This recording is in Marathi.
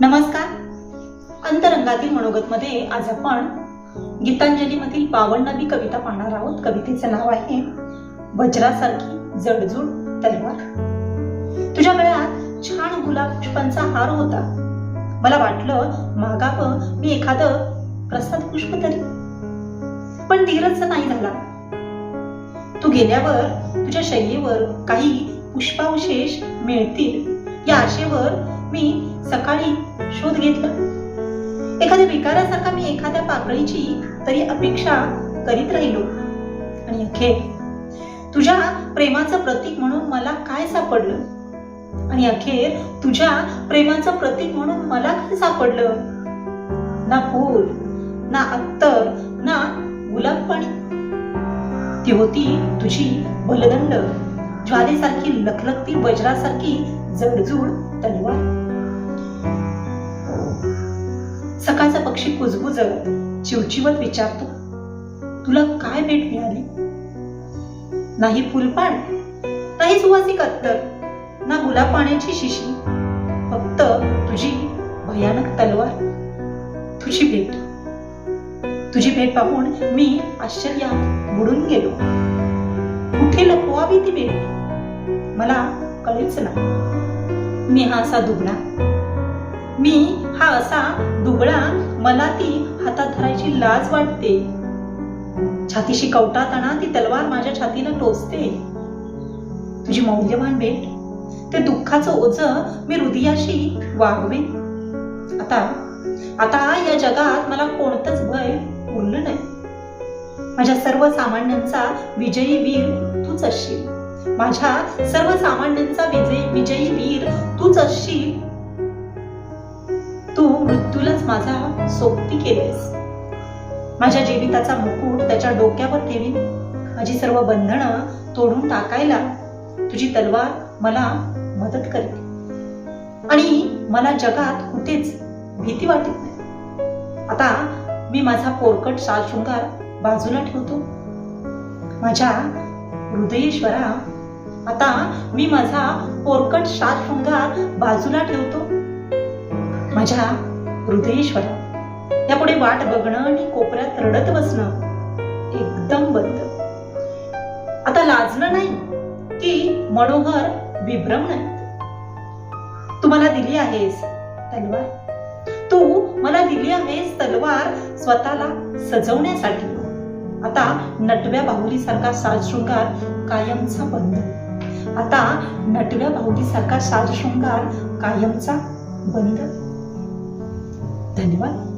नमस्कार. अंतरंगातील मनोगतमध्ये आज आपण गीतांजलीमधील बावन्नावी कविता पाहणार आहोत. कवितेचं नाव आहे वज्रासारखी जडजूड तलवार. तुझ्या गळ्यात छान गुलाब पुष्पांचा हार होता. मला वाटलं मागावं मी एखादं प्रसाद पुष्प तरी. पण धीरच नाही झाला. तू गेल्यावर तुझ्या शैलीवर काही पुष्पावशेष मिळतील. या आशेवर मी सकाळी शोध घेतला. एखाद्या विकारासारखा मी एखाद्या पाकळीची तरी अपेक्षा करीत राहिलो. आणि अखेर तुझ्या प्रेमाचं प्रतीक म्हणून मला काय सापडलं? आणि अखेर तुझ्या प्रेमाचं प्रतीक म्हणून मला काय सापडलं? ना फूल ना अत्तर ना गुलाब पाणी ती होती तुझी बलदंड. ज्वालेसारखी लखलखती वज्रासारखी जडजूड तलवार. सकाळचा पक्षी कुजबुजत चिवचिवत विचारतो तुला काय भेट मिळाली? नाही फुलपान नाही सुवासिक अत्तर ना गुलाब पाण्याची शिशी फक्त तुझी भयानक तलवार तुझी भेट. तुझी भेट पाहून मी आश्चर्यात बुडून गेलो. कुठे लपवावी ती भेट? मला कळेच ना मी हा असा दुबळा मी हा असा दुबळा मला ती हातात धरायची लाज वाटते. छातीशी कवटाताना ती तलवार माझ्या छातीला टोचते. तुझी मौल्यवान भेट ते दुःखाचं ओझ मी हृदयाशी वागवे. आता आता या जगात मला कोणतंच भय उरलं नाही. माझ्या सर्व सामान्यांचा विजयी वीर तूच असशील. माझ्या सर्व सामान्यांचा विजयी विजयी वीर तूच असशील. तू माझा सोबती केलेस माझ्या जीविताचा मुकुट त्याच्या डोक्यावर ठेवीन. माझी सर्व बंधनं तोडून टाकायला तुझी तलवार मला मदत करते आणि मला जगात कुठेच भीती वाटत नाही. आता मी माझा पोरकट शृंगार बाजूला ठेवतो. माझ्या हृदयेश्वरा आता मी माझा पोरकट शृंगार बाजूला ठेवतो. माझ्या हृदयेश्वरा. यापुढे वाट बघणं आणि कोपऱ्यात रडत बसणं एकदम बंद. आता लाजणं नाही की मनोहर विभ्रम नाही. तू मला दिली आहेस तलवार. तू मला दिली आहेस तलवार स्वतःला सजवण्यासाठी. आता नटव्या बाहुलीसारखा साज शृंगार कायमचा बंद. आता नटव्या बाहुलीसारखा साज शृंगार कायमचा बंद. धन्यवाद.